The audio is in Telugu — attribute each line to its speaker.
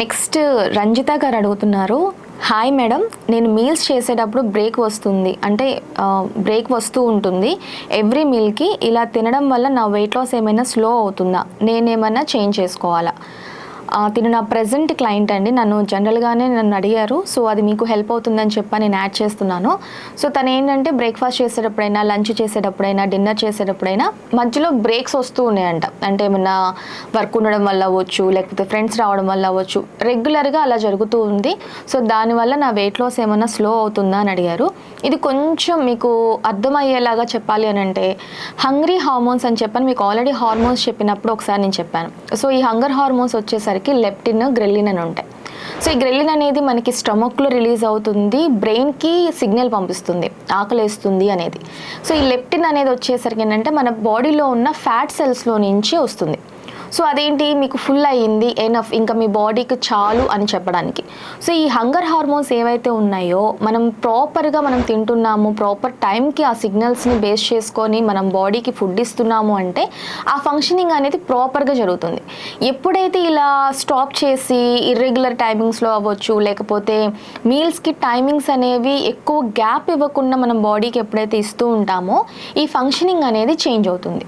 Speaker 1: నెక్స్ట్ రంజిత గారు అడుగుతున్నారు హాయ్ మేడం నేను మీల్స్ చేసేటప్పుడు బ్రేక్ వస్తుంది. అంటే బ్రేక్ వస్తూ ఉంటుంది. ఎవ్రీ మీల్కి ఇలా తినడం వల్ల నా వెయిట్ లాస్ ఏమైనా స్లో అవుతుందా? నేనేమైనా చేంజ్ చేసుకోవాలా? తిను నా ప్రజెంట్ క్లయింట్ అండి. నన్ను జనరల్గానే నన్ను అడిగారు. సో అది మీకు హెల్ప్ అవుతుందని చెప్పి నేను యాడ్ చేస్తున్నాను. సో తను ఏంటంటే బ్రేక్ఫాస్ట్ చేసేటప్పుడైనా లంచ్ చేసేటప్పుడైనా డిన్నర్ చేసేటప్పుడైనా మధ్యలో బ్రేక్స్ వస్తూ ఉన్నాయంట. అంటే ఏమన్నా వర్క్ ఉండడం వల్ల అవ్వచ్చు లేకపోతే ఫ్రెండ్స్ రావడం వల్ల అవ్వచ్చు. రెగ్యులర్గా అలా జరుగుతూ ఉంది. సో దానివల్ల నా వెయిట్ లాస్ ఏమన్నా స్లో అవుతుందా అని అడిగారు. ఇది కొంచెం మీకు అర్థమయ్యేలాగా చెప్పాలి అని అంటే హంగ్రీ హార్మోన్స్ అని చెప్పాను మీకు ఆల్రెడీ హార్మోన్స్ చెప్పినప్పుడు ఒకసారి నేను చెప్పాను. సో ఈ హంగర్ హార్మోన్స్ వచ్చేసరికి లెప్టిన్ గ్రెల్లిన్ అని ఉంటాయి. సో ఈ గ్రెల్లిన్ అనేది మనకి స్టమక్లో రిలీజ్ అవుతుంది బ్రెయిన్కి సిగ్నల్ పంపిస్తుంది ఆకలేస్తుంది అనేది. సో ఈ లెప్టిన్ అనేది వచ్చేసరికి ఏంటంటే మన బాడీలో ఉన్న ఫ్యాట్ సెల్స్లో నుంచి వస్తుంది. సో అదేంటి? మీకు ఫుల్ అయ్యింది ఎనఫ్ ఇంకా మీ బాడీకి చాలు అని చెప్పడానికి. సో ఈ హంగర్ హార్మోన్స్ ఏవైతే ఉన్నాయో మనం ప్రాపర్గా మనం తింటున్నాము ప్రాపర్ టైంకి ఆ సిగ్నల్స్ని బేస్ చేసుకొని మనం బాడీకి ఫుడ్ ఇస్తున్నాము అంటే ఆ ఫంక్షనింగ్ అనేది ప్రాపర్గా జరుగుతుంది. ఎప్పుడైతే ఇలా స్టాప్ చేసి ఇర్రెగ్యులర్ టైమింగ్స్లో అవ్వచ్చు లేకపోతే మీల్స్కి టైమింగ్స్ అనేవి ఎక్కువ గ్యాప్ ఇవ్వకుండా మనం బాడీకి ఎప్పుడైతే ఇస్తూ ఉంటామో ఈ ఫంక్షనింగ్ అనేది చేంజ్ అవుతుంది.